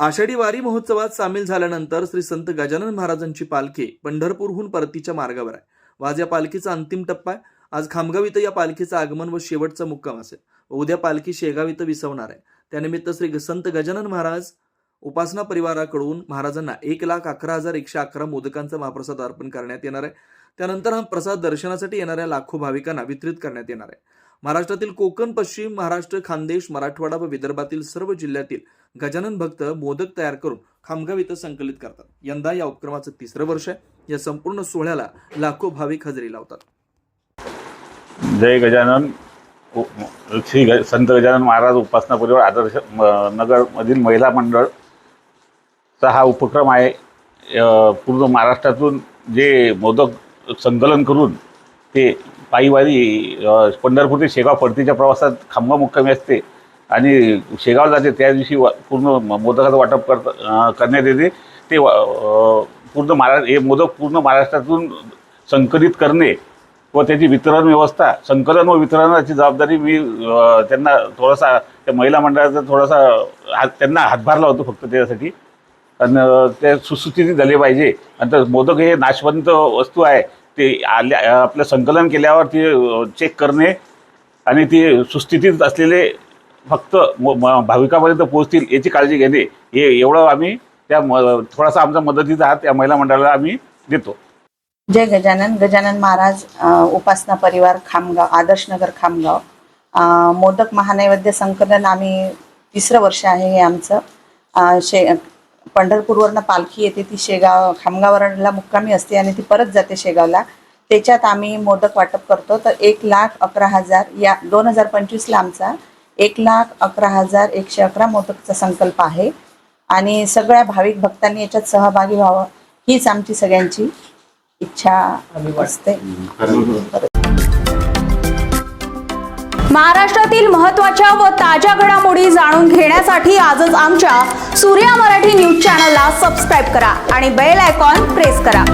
आषाढी वारी महोत्सवात सामील झाल्यानंतर श्री संत गजानन महाराजांची पालखी पंढरपूरहून परतीच्या मार्गावर आहे. आज या पालखीचा अंतिम टप्पा आहे. आज खामगाव इथं या पालखीचं आगमन व शेवटचा मुक्काम असेल. उद्या पालखी शेगाव इथं विसवणार आहे. त्यानिमित्त श्री ग- संत गजानन महाराज उपासना परिवाराकडून महाराजांना एक लाख अकरा हजार एकशे अकरा मोदकांचा महाप्रसाद अर्पण करण्यात येणार आहे. त्यानंतर हा प्रसाद दर्शनासाठी येणाऱ्या लाखो भाविकांना वितरित करण्यात येणार आहे. महाराष्ट्रातील कोकण पश्चिम महाराष्ट्र खानदेश मराठवाडा व विदर्भातील सर्व जिल्ह्यातील गजानन भक्त मोदक तयार करून खामगाव इथं संकलित करतात. यंदा या उपक्रमाचं तिसरं वर्ष आहे. या संपूर्ण सोहळ्याला लाखो भाविक हजेरी लावतात. जय गजानन. श्री ग संत गजानन महाराज उपासना परिवार आदर्श नगरमधील महिला मंडळचा हा उपक्रम आहे. पूर्ण महाराष्ट्रातून जे मोदक संकलन करून ते पायीवारी अ, पंढरपूर ते शेगाव परतीच्या प्रवासात खांबा मुक्कामी असते. आणि शेगाव जाते त्या दिवशी वा- पूर्ण मोदकाचं वाटप करत करण्यात येते ते वा- पूर्ण महारा हे मोदक पूर्ण महाराष्ट्रातून संकलित करणे व त्याची वितरण व्यवस्था संकलन व वितरणाची जबाबदारी मी त्यांना थोडासा त्या महिला मंडळाचा थोडासा हात त्यांना हातभारला होतो फक्त त्यासाठी. आणि ते सुस्थितीत झाले पाहिजे. आणि तर मोदक हे नाशवंत वस्तू आहे. ते आल्या आपलं संकलन केल्यावर ते चेक करणे आणि ते सुस्थितीत असलेले फक्त म- म- भाविकापर्यंत पोहोचतील याची काळजी घेणे. हे एवढं आम्ही त्या म थोडासा आमचा मदतीचा हात त्या महिला मंडळाला आम्ही देतो. जय गजानन. गजानन महाराज उपासना परिवार खामगाव आदर्शनगर खामगाव. मोदक महानैवेद्य संकलन आम्ही तिसरं वर्ष आहे हे आमचं. शे पंढरपूरवरनं पालखी येते ती शेगाव खामगावला मुक्कामी असते आणि ती परत जाते शेगावला. त्याच्यात आम्ही मोदक वाटप करतो. तर एक लाख अकरा हजार या दोन हजार पंचवीसला आमचा एक लाख अकरा हजार एकशे अकरा मोदकचा संकल्प आहे. आणि सगळ्या भाविक भक्तांनी याच्यात सहभागी व्हावं हीच आमची सगळ्यांची इच्छा असते. महाराष्ट्रातील महत्त्वाच्या व ताज्या घडामोडी जाणून घेण्यासाठी आजच आमच्या सूर्या मराठी न्यूज चॅनलला सबस्क्राईब करा आणि बेल आयकॉन प्रेस करा.